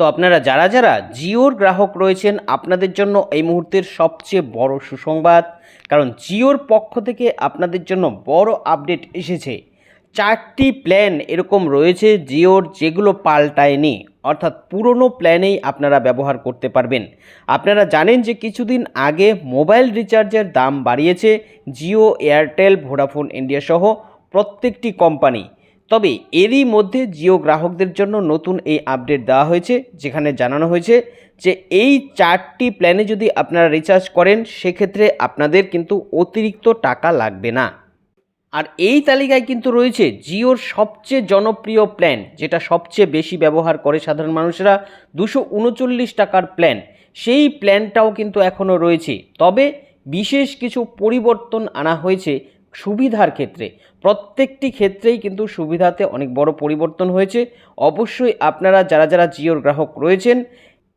তো আপনারা যারা যারা জিওর গ্রাহক রয়েছেন, আপনাদের জন্য এই মুহূর্তের সবচেয়ে বড় সুসংবাদ। কারণ জিওর পক্ষ থেকে আপনাদের জন্য বড় আপডেট এসেছে। চারটি প্ল্যান এরকম রয়েছে জিওর যেগুলো পাল্টায়নি। অর্থাৎ পুরনো প্ল্যানেই আপনারা ব্যবহার করতে পারবেন। আপনারা জানেন যে কিছুদিন আগে মোবাইল রিচার্জের দাম বাড়িয়েছে জিও, এয়ারটেল, ভোডাফোন ইন্ডিয়া সহ প্রত্যেকটি কোম্পানি। তবে এরই মধ্যে জিও গ্রাহকদের জন্য নতুন এই আপডেট দেওয়া হয়েছে, যেখানে জানানো হয়েছে যে এই চারটি প্ল্যানে যদি আপনারা রিচার্জ করেন, সেক্ষেত্রে আপনাদের কিন্তু অতিরিক্ত টাকা লাগবে না। আর এই তালিকায় কিন্তু রয়েছে জিওর সবচেয়ে জনপ্রিয় প্ল্যান, যেটা সবচেয়ে বেশি ব্যবহার করে সাধারণ মানুষেরা, দুশো উনচল্লিশ টাকার প্ল্যান। সেই প্ল্যানটাও কিন্তু এখনও রয়েছে। তবে বিশেষ কিছু পরিবর্তন আনা হয়েছে সুবিধার ক্ষেত্রে, প্রত্যেকটি ক্ষেত্রেই কিন্তু সুবিধাতে অনেক বড় পরিবর্তন হয়েছে। অবশ্যই আপনারা যারা যারা জিওর গ্রাহক রয়েছেন,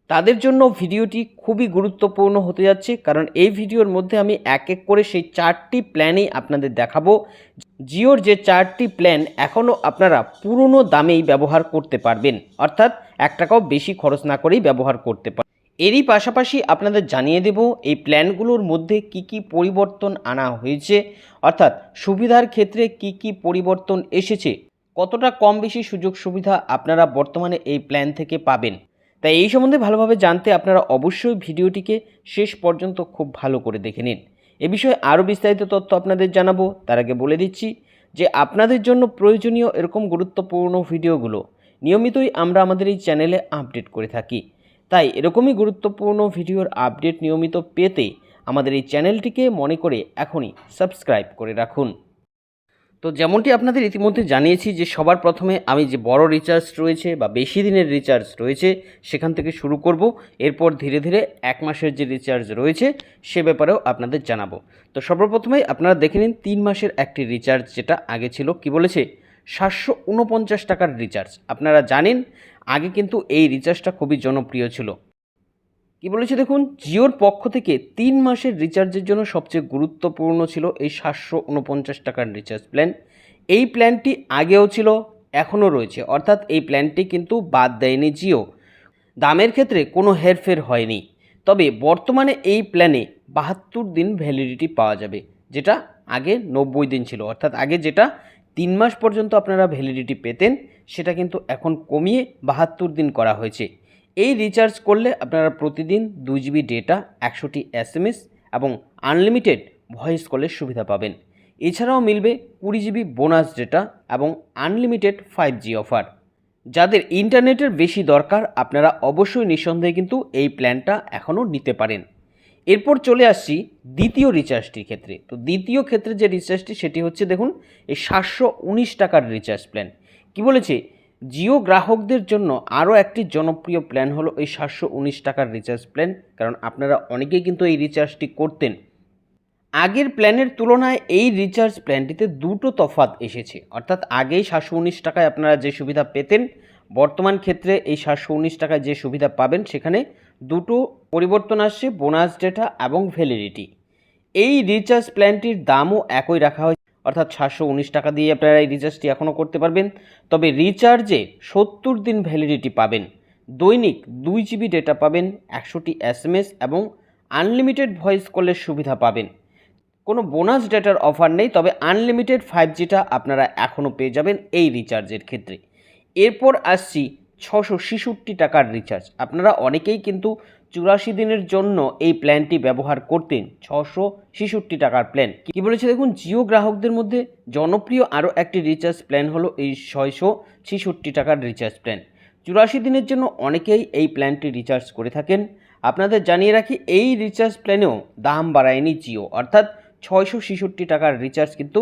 তাদের জন্য ভিডিওটি খুবই গুরুত্বপূর্ণ হতে যাচ্ছে। কারণ এই ভিডিওর মধ্যে আমি এক এক করে সেই চারটি প্ল্যানেই আপনাদের দেখাবো। জিওর যে চারটি প্ল্যান এখনও আপনারা পুরনো দামেই ব্যবহার করতে পারবেন। অর্থাৎ এক টাকাও বেশি খরচ না করেই ব্যবহার করতে পারবেন। এরই পাশাপাশি আপনাদের জানিয়ে দেব, এই প্ল্যানগুলোর মধ্যে কি কি পরিবর্তন আনা হয়েছে, অর্থাৎ সুবিধার ক্ষেত্রে কি কি পরিবর্তন এসেছে, কতটা কম বেশি সুযোগ সুবিধা আপনারা বর্তমানে এই প্ল্যান থেকে পাবেন। তাই এই সম্বন্ধে ভালোভাবে জানতে আপনারা অবশ্যই ভিডিওটিকে শেষ পর্যন্ত খুব ভালো করে দেখে নিন। এ বিষয়ে আরও বিস্তারিত তথ্য আপনাদের জানাব, তার আগে বলে দিচ্ছি যে আপনাদের জন্য প্রয়োজনীয় এরকম গুরুত্বপূর্ণ ভিডিওগুলো নিয়মিতই আমরা আমাদের এই চ্যানেলে আপডেট করে থাকি। তাই এরকমই গুরুত্বপূর্ণ ভিডিওর আপডেট নিয়মিত পেতে আমাদের এই চ্যানেলটিকে মনে করে এখনই সাবস্ক্রাইব করে রাখুন। তো যেমনটি আপনাদের ইতিমধ্যে জানিয়েছি যে সবার প্রথমে আমি যে বড় রিচার্জ রয়েছে বা বেশি দিনের রিচার্জ রয়েছে সেখান থেকে শুরু করব। এরপর ধীরে ধীরে এক মাসের যে রিচার্জ রয়েছে সে ব্যাপারেও আপনাদের জানাব। তো সর্বপ্রথমেই আপনারা দেখে নিন তিন মাসের একটি রিচার্জ যেটা আগে ছিল, কি বলেছে? সাতশো উনপঞ্চাশ টাকার রিচার্জ। আপনারা জানেন আগে কিন্তু এই রিচার্জটা খুবই জনপ্রিয় ছিল। কি বলেছে দেখুন? জিওর পক্ষ থেকে তিন মাসের রিচার্জের জন্য সবচেয়ে গুরুত্বপূর্ণ ছিল এই সাতশো উনপঞ্চাশ টাকার রিচার্জ প্ল্যান এই প্ল্যানটি আগেও ছিল, এখনও রয়েছে। অর্থাৎ এই প্ল্যানটি কিন্তু বাদ দেয়নি জিও। দামের ক্ষেত্রে কোনো হেরফের হয়নি। তবে বর্তমানে এই প্ল্যানে বাহাত্তর দিন ভ্যালিডিটি পাওয়া যাবে, যেটা আগে নব্বই দিন ছিল। অর্থাৎ আগে যেটা তিন মাস পর্যন্ত আপনারা ভ্যালিডিটি পেতেন সেটা কিন্তু এখন কমিয়ে বাহাত্তর দিন করা হয়েছে। এই রিচার্জ করলে আপনারা প্রতিদিন দুই জিবি ডেটা একশোটি এসএমএস এবং আনলিমিটেড ভয়েস কলের সুবিধা পাবেন। এছাড়াও মিলবে কুড়ি জিবি বোনাস ডেটা এবং আনলিমিটেড ফাইভ জি অফার যাদের ইন্টারনেটের বেশি দরকার, আপনারা অবশ্যই নিঃসন্দেহে কিন্তু এই প্ল্যানটা এখনও নিতে পারেন। এরপর চলে আসছি দ্বিতীয় রিচার্জটির ক্ষেত্রে। তো দ্বিতীয় ক্ষেত্রে যে রিচার্জটি সেটি হচ্ছে দেখুন, এই সাতশো উনিশ টাকার রিচার্জ প্ল্যান কি বলেছে? জিও গ্রাহকদের জন্য আরও একটি জনপ্রিয় প্ল্যান হলো এই সাতশো উনিশ টাকার রিচার্জ প্ল্যান কারণ আপনারা অনেকেই কিন্তু এই রিচার্জটি করতেন। আগের প্ল্যানের তুলনায় এই রিচার্জ প্ল্যানটিতে দুটো তফাত এসেছে। অর্থাৎ আগেই সাতশো উনিশ টাকায় আপনারা যে সুবিধা পেতেন, বর্তমান ক্ষেত্রে এই সাতশো উনিশ টাকায় যে সুবিধা পাবেন, সেখানে দুটো পরিবর্তন আসছে বোনাস ডেটা এবং ভ্যালিডিটি এই রিচার্জ প্ল্যানটির দামও একই রাখা হয়েছে, অর্থাৎ সাতশো উনিশ টাকা দিয়ে আপনারা এই রিচার্জটি এখনও করতে পারবেন। তবে রিচার্জে সত্তর দিন ভ্যালিডিটি পাবেন, দৈনিক দুই জিবি ডেটা পাবেন, একশোটি এসএমএস এবং আনলিমিটেড ভয়েস কলের সুবিধা পাবেন। কোনো বোনাস ডেটার অফার নেই, তবে আনলিমিটেড ফাইভ জিটা আপনারা এখনও পেয়ে যাবেন এই রিচার্জের ক্ষেত্রে। এরপর আসছি ছশো ছেষট্টি টাকার রিচার্জ আপনারা অনেকেই কিন্তু চুরাশি দিনের জন্য এই প্ল্যানটি ব্যবহার করতেন ছশো ছেষট্টি টাকার প্ল্যান কি বলেছে দেখুন, জিও গ্রাহকদের মধ্যে জনপ্রিয় আরও একটি রিচার্জ প্ল্যান হলো এই ছয়শো ছেষট্টি টাকার রিচার্জ প্ল্যান চুরাশি দিনের জন্য অনেকেই এই প্ল্যানটি রিচার্জ করে থাকেন। আপনাদের জানিয়ে রাখি, এই রিচার্জ প্ল্যানেও দাম বাড়ায়নি জিও। অর্থাৎ ছয়শো ছেষট্টি টাকার রিচার্জ কিন্তু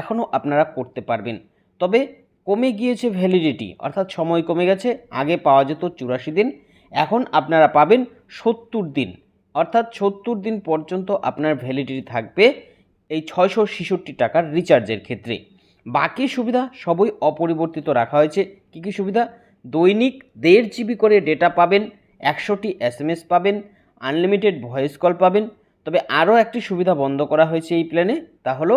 এখনও আপনারা করতে পারবেন। তবে কমে গিয়েছে ভ্যালিডিটি অর্থাৎ সময় কমে গেছে, আগে পাওয়া যেত চুরাশি দিন, এখন আপনারা পাবেন সত্তর দিন, অর্থাৎ সত্তর দিন পর্যন্ত আপনার ভ্যালিডিটি থাকবে এই ছয়শো ছেষট্টি টাকার রিচার্জের ক্ষেত্রে। বাকি সুবিধা সবই অপরিবর্তিত রাখা হয়েছে। কী কী সুবিধা? দৈনিক দেড় জিবি করে ডেটা পাবেন, একশোটি এসএমএস পাবেন আনলিমিটেড ভয়েস কল পাবেন। তবে আরও একটি সুবিধা বন্ধ করা হয়েছে এই প্ল্যানে তা হলো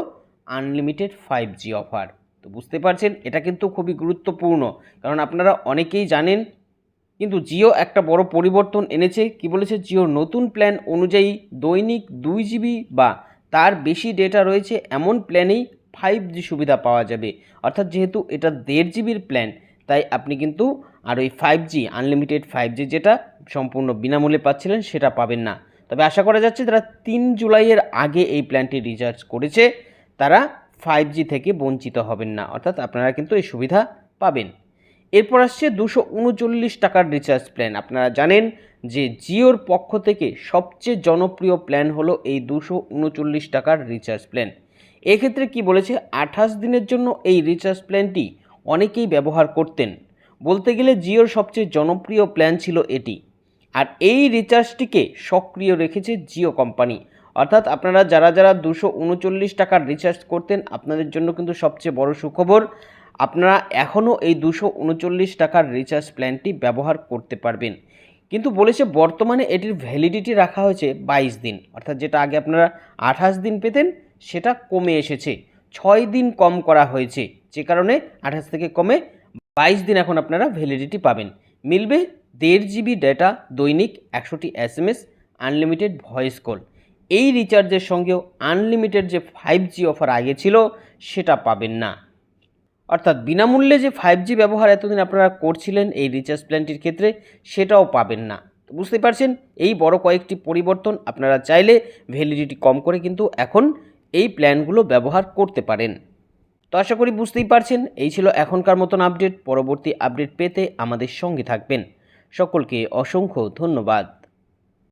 আনলিমিটেড ফাইভ জি অফার তো বুঝতে পারছেন, এটা কিন্তু খুবই গুরুত্বপূর্ণ। কারণ আপনারা অনেকেই জানেন, কিন্তু জিও একটা বড় পরিবর্তন এনেছে। কি বলেছে? জিওর নতুন প্ল্যান অনুযায়ী দৈনিক দুই জিবি বা তার বেশি ডেটা রয়েছে, এমন প্ল্যানেই ফাইভ জি সুবিধা পাওয়া যাবে। অর্থাৎ যেহেতু এটা দেড় জিবির প্ল্যান তাই আপনি কিন্তু আর ওই five G unlimited five G যেটা সম্পূর্ণ বিনামূল্যে পাচ্ছিলেন, সেটা পাবেন না। তবে আশা করা যাচ্ছে, যারা তিন জুলাইয়ের আগে এই প্ল্যানটি রিচার্জ করেছে, তারা ফাইভ জি থেকে বঞ্চিত হবেন না। অর্থাৎ আপনারা কিন্তু এই সুবিধা পাবেন। এরপর আসছে দুশো উনচল্লিশ টাকার রিচার্জ প্ল্যান আপনারা জানেন যে জিওর পক্ষ থেকে সবচেয়ে জনপ্রিয় প্ল্যান হলো এই দুশো উনচল্লিশ টাকার রিচার্জ প্ল্যান এক্ষেত্রে কি বলেছে? আঠাশ দিনের জন্য এই রিচার্জ প্ল্যানটি অনেকেই ব্যবহার করতেন। বলতে গেলে জিওর সবচেয়ে জনপ্রিয় প্ল্যান ছিল এটি। আর এই রিচার্জটিকে সক্রিয় রেখেছে জিও কোম্পানি অর্থাৎ আপনারা যারা যারা দুশো উনচল্লিশ টাকার রিচার্জ করতেন, আপনাদের জন্য কিন্তু সবচেয়ে বড় সুখবর, আপনারা এখনও এই দুশো উনচল্লিশ টাকার রিচার্জ প্ল্যানটি ব্যবহার করতে পারবেন। কিন্তু বলেছে বর্তমানে এটির ভ্যালিডিটি রাখা হয়েছে বাইশ দিন, অর্থাৎ যেটা আগে আপনারা আঠাশ দিন পেতেন, সেটা কমে এসেছে। ছয় দিন কম করা হয়েছে, যে কারণে আঠাশ থেকে কমে বাইশ দিন এখন আপনারা ভ্যালিডিটি পাবেন। মিলবে দেড় জিবি ডেটা দৈনিক একশোটি এস আনলিমিটেড ভয়েস কল এই রিচার্জের সঙ্গেও আনলিমিটেড যে ফাইভ জি অফার আগে ছিল, সেটা পাবেন না। অর্থাৎ বিনামূল্যে যে ফাইভ জি ব্যবহার এতদিন আপনারা করছিলেন এই রিচার্জ প্ল্যানটির ক্ষেত্রে, সেটাও পাবেন না। বুঝতেই পারছেন, এই বড় কয়েকটি পরিবর্তন আপনারা চাইলে ভ্যালিডিটি কম করে কিন্তু এখন এই প্ল্যানগুলো ব্যবহার করতে পারেন। তো আশা করি বুঝতেই পারছেন, এই ছিল এখনকার মতন আপডেট পরবর্তী আপডেট পেতে আমাদের সঙ্গে থাকবেন। সকলকে অসংখ্য ধন্যবাদ।